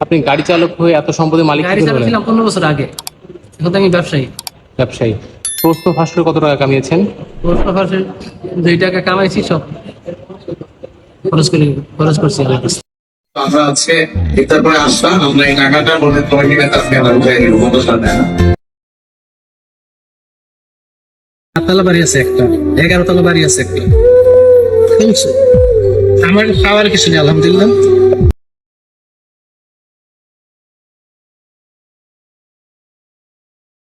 আপনি গাড়ি চালক হয়ে এত সম্পদের মালিক গাড়ি কি করে হলেন? চালাচ্ছিলাম পনেরো বছর আগে। এখন তো আমি ব্যবসায়ী। ব্যবসায়ী। প্রশ্ন ফাঁস করে কত টাকা কামিয়েছেন? পোস্ট অফিসে দুই টাকা কামাইছি সব। খরচ করি খরচ করছি আমরা আজকে ইফতার পরে আসলাম। আমরা এই টাকাটা বলে তোমার কিনে তাকে আমরা উঠে নিব সমস্যা নেই সাততলা বাড়ি আছে একটা এগারো তলা বাড়ি আছে একটা? আমার খাওয়ার কিছু নেই আলহামদুলিল্লাহ।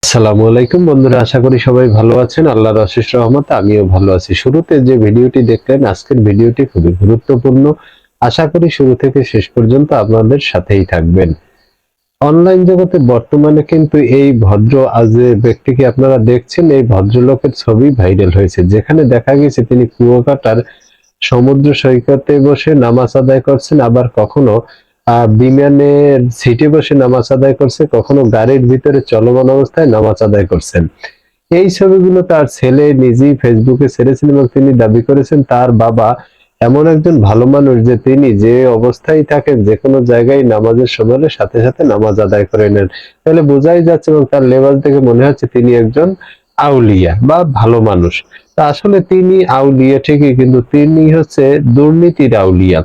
আসসালামু আলাইকুম বন্ধুরা, আশা করি সবাই ভালো আছেন। আল্লাহর অশেষ রহমতে আমিও ভালো আছি। শুরুতে যে ভিডিওটি দেখলেন, আজকের ভিডিওটি খুবই গুরুত্বপূর্ণ। আশা করি শুরু থেকে শেষ পর্যন্ত আপনাদের সাথেই থাকবেন। অনলাইন জগতে বর্তমানে কিন্তু এই ভদ্র আজ যে ব্যক্তিকে আপনারা দেখছেন, এই ভদ্রলোকের ছবি ভাইরাল হয়েছে। যেখানে দেখা গেছে তিনি কুয়াকাটার সমুদ্র সৈকতে বসে নামাজ আদায় করছেন, আবার কখনো বিমানের সিটে বসে নামাজ আদায় করছে, কখনো গাড়ির ভিতরে চলমান অবস্থায় নামাজ আদায় করছেন। এই ছবিগুলো তার ছেলে নিজেই ফেসবুকে ছেড়েছেন এবং তিনি দাবি করেছেন, তার বাবা এমন একজন ভালো মানুষ যে তিনি যে অবস্থায় থাকেন, যে কোনো জায়গায় নামাজের সময় সাথে সাথে নামাজ আদায় করে নেন। তাহলে বোঝাই যাচ্ছে এবং তার লেবাস দেখে মনে হচ্ছে তিনি একজন আউলিয়া বা ভালো মানুষ। তা আসলে তিনি আউলিয়া ঠিকই, কিন্তু তিনি হচ্ছে দুর্নীতির আউলিয়া।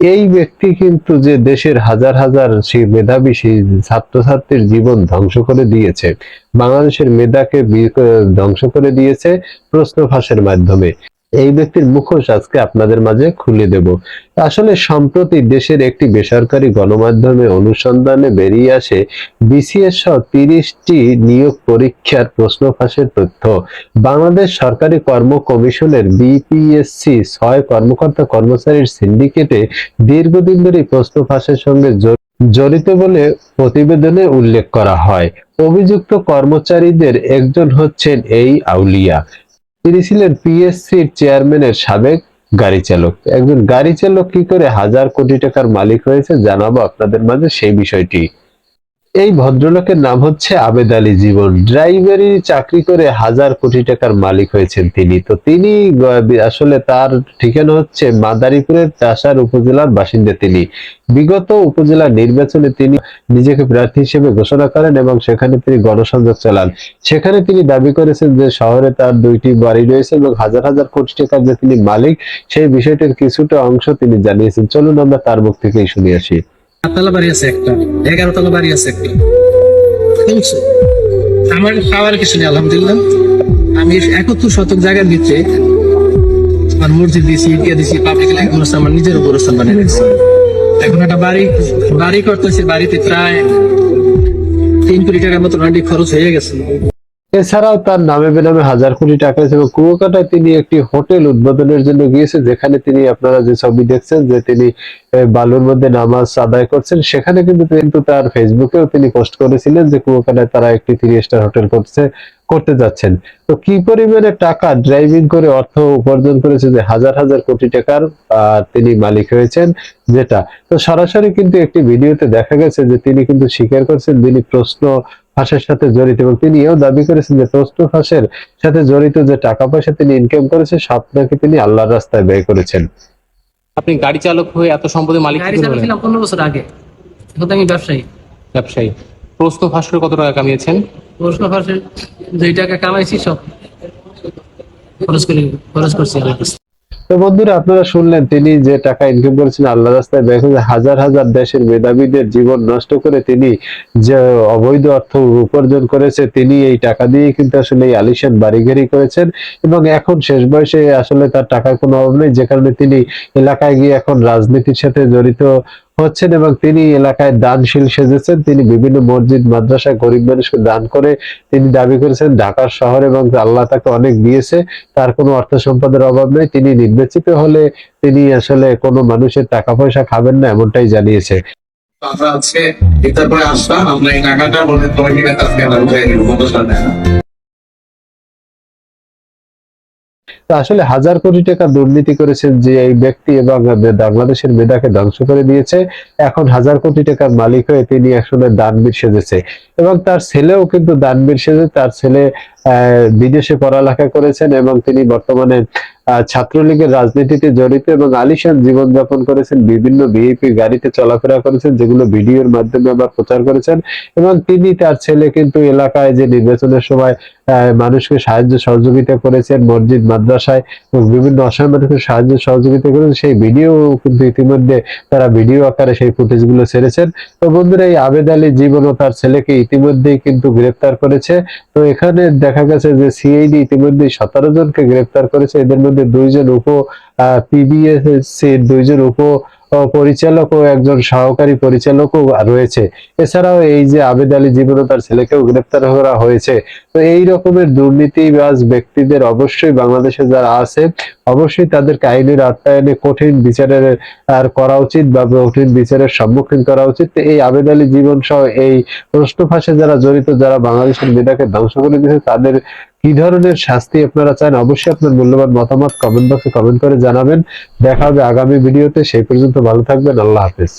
এই ব্যক্তি কিন্তু যে দেশের হাজার হাজার সেই মেধাবী, সেই ছাত্রছাত্রীর জীবন ধ্বংস করে দিয়েছে। বাংলাদেশের মেধাকে ধ্বংস করে দিয়েছে প্রশ্ন ফাঁসের মাধ্যমে। এই ব্যক্তির মুখোশ আজকে আপনাদের মাঝে খুলে দেব। আসলে সম্প্রতি দেশের একটি বেসরকারি গণমাধ্যমে অনুসন্ধানে বেরিয়ে আসে বিসিএস সহ তিরিশটি নিয়োগ পরীক্ষার প্রশ্ন ফাঁসের তথ্য। বাংলাদেশ সরকারি কর্ম কমিশনের বিপিএসসি ছয় কর্মকর্তা কর্মচারীর সিন্ডিকেটে দীর্ঘদিন ধরে প্রশ্ন ফাঁসের সঙ্গে জড়িত বলে প্রতিবেদনে উল্লেখ করা হয়। অভিযুক্ত কর্মচারীদের একজন হচ্ছেন এই আউলিয়া। তিনি ছিলেন পিএসসির চেয়ারম্যানের সাবেক গাড়ি চালক। একজন গাড়ি চালক কি করে হাজার কোটি টাকার মালিক হয়েছে জানাব আপনাদের মাঝে সেই বিষয়টি। এই ভদ্রলোকের নাম হচ্ছে আবেদ আলী জীবন। ড্রাইভারি চাকরি করে হাজার কোটি টাকার মালিক হয়েছেন তিনি। তো তিনি আসলে তার ঠিকানা হচ্ছে মাদারীপুরের চাষার উপজেলার বাসিন্দা তিনি। বিগত উপজেলা নির্বাচনে তিনি নিজেকে প্রার্থী হিসেবে ঘোষণা করেন এবং সেখানে তিনি গণসংযোগ চালান। সেখানে তিনি দাবি করেছেন যে শহরে তার দুইটি বাড়ি রয়েছে এবং হাজার হাজার কোটি টাকার যে তিনি মালিক, সেই বিষয়টির কিছুটা অংশ তিনি জানিয়েছেন। চলুন আমরা তার মুখ থেকেই শুনে আসি। সাততলা বাড়ি আছে একটা এগারো তলা বাড়ি আছে একটা? আমার খাওয়ার কিছু নেই, আলহামদুলিল্লাহ। আমি একাত্তর শতক জায়গার ভিতরে আমার মসজিদ দিয়েছি ইটিয়া দিয়েছি পাবলিক আমার নিজের গোরস্থান বানিয়ে এখন একটা বাড়ি বাড়ি করতেছি, বাড়িতে প্রায় তিন কোটি টাকার মতো খরচ হয়ে গেছে। এছাড়াও তার নামে বেনামে হাজার কোটি টাকা আছে কুয়াকাটায় তিনি একটি হোটেল উদ্বোধনের জন্য গিয়েছে, যেখানে তিনি আপনারা যে ছবি দেখছেন যে তিনি বালুর মধ্যে নামাজ আদায় করছেন, সেখানে কিন্তু কিন্তু তার ফেসবুকেও তিনি পোস্ট করেছিলেন যে কুয়াকাটায় তারা একটি থ্রি স্টার হোটেল করছে, করতে যাচ্ছেন। তো কি পরিমাণে টাকা ড্রাইভিং করে অর্থ উপার্জন করেছে যে হাজার হাজার কোটি টাকার তিনি মালিক হয়েছেন, যেটা। তো সরাসরি কিন্তু একটি ভিডিওতে দেখা গেছে যে তিনি কিন্তু স্বীকার করছেন তিনি প্রশ্ন ফাঁসের সাথে জড়িত এবং তিনি এও দাবি করেছেন যে প্রশ্ন ফাঁসের সাথে জড়িত যে টাকা পয়সা তিনি ইনকাম করেছে সব নাকি তিনি আল্লাহর রাস্তায় ব্যয় করেছেন। আপনি গাড়ি চালক হয়ে এত সম্পদের মালিক গাড়ি কি করে হলেন? চালাচ্ছিলাম পনেরো বছর আগে। এখন আমি ব্যবসায়ী। ব্যবসায়ী। প্রশ্ন ফাঁস করে কত টাকা কামিয়েছেন? পোস্ট অফিসে দুই টাকা কামাইছি সব। খরচ করি খরচ করছি। তো বন্ধুরা, আপনারা শুনলেন তিনি যে টাকা ইনকাম করেছেন আল্লাহ রাস্তায় ব্যয় হাজার হাজার দেশের মেধাবীদের জীবন নষ্ট করে তিনি যে অবৈধ অর্থ উপার্জন করেছে, তিনি এই টাকা দিয়ে কিন্তু আসলে এই আলিশান বাড়িঘেরি করেছেন এবং এখন শেষ বয়সে আসলে তার টাকার কোনো অভাব নেই, যে কারণে তিনি এলাকায় গিয়ে এখন রাজনীতির সাথে জড়িত হচ্ছেন এবং তিনি এলাকায় দানশীল সেজেছেন। তিনি বিভিন্ন মসজিদ মাদ্রাসা গরিব মানুষকে দান করে তিনি দাবি করেছেন, ঢাকার শহর এবং আল্লাহ তাকে অনেক দিয়েছে, তার কোনো অর্থ সম্পদের অভাব নেই। তিনি নির্বাচিত হলে তিনি আসলে কোনো মানুষের টাকা পয়সা খাবেন না এমনটাই জানিয়েছে। আমরা আজকে পরে আসলাম। আমরা এই টাকাটা বলে কিনে তাকে আমরা তো আসলে হাজার কোটি টাকা দুর্নীতি করেছেন যে এই ব্যক্তি এবং বাংলাদেশের মেধাকে ধ্বংস করে দিয়েছে, এখন হাজার কোটি টাকার মালিক হয়ে তিনি আসলে দানবীর সেজেছে। এবং তার ছেলেও কিন্তু দানবীর সেজে, তার ছেলে বিদেশে পড়ালেখা করেছেন এবং তিনি বর্তমানে ছাত্রলীগের রাজনীতিতে জড়িত এবং আলিশান জীবনযাপন করেছেন, বিভিন্ন বিএপি গাড়িতে চলাফেরা করেছেন, যেগুলো ভিডিওর মাধ্যমে আবার প্রচার করেছেন এবং তিনি তার ছেলে কিন্তু এলাকায় যে নির্বাচনের সময় মানুষকে সাহায্য সহযোগিতা করেছেন, মসজিদ, মাদ্রাসায় এবং বিভিন্ন অসহায় মানুষকে সাহায্য সহযোগিতা করেছেন, সেই ভিডিও কিন্তু ইতিমধ্যে তারা ভিডিও আকারে সেই ফুটেজগুলো ছেড়েছেন। তো বন্ধুরা, এই আবেদ আলী জীবন ও তার ছেলেকে ইতিমধ্যেই কিন্তু গ্রেপ্তার করেছে। তো এখানে দেখা গেছে যে সিআইডি ইতিমধ্যে সতেরো জনকে গ্রেপ্তার করেছে। এদের মধ্যে দুইজন উপ পিবিএস দুইজন উপ পরিচালক ও একজন সহকারী পরিচালকও রয়েছে। এছাড়াও এই যে আবেদ আলী জীবন তার ছেলেকেও গ্রেপ্তার করা হয়েছে। তো এই রকমের দুর্নীতিবাজ ব্যক্তিদের অবশ্যই বাংলাদেশে যারা আছে অবশ্যই তাদেরকে আইনের আত্মায়নে কঠিন বিচারের, আর করা উচিত বা কঠিন বিচারের সম্মুখীন করা উচিত। এই আবেদ আলী জীবন সহ এই প্রশ্ন ফাঁসে যারা জড়িত, যারা বাংলাদেশের মেধাকে ধ্বংস করে দিয়েছে, তাদের কি ধরনের শাস্তি আপনারা চান? অবশ্যই আপনার মূল্যবান মতামত কমেন্ট বক্সে কমেন্ট করে জানাবেন। দেখা হবে আগামী ভিডিওতে সেই পর্যন্ত ভালো থাকবেন। আল্লাহ হাফেজ।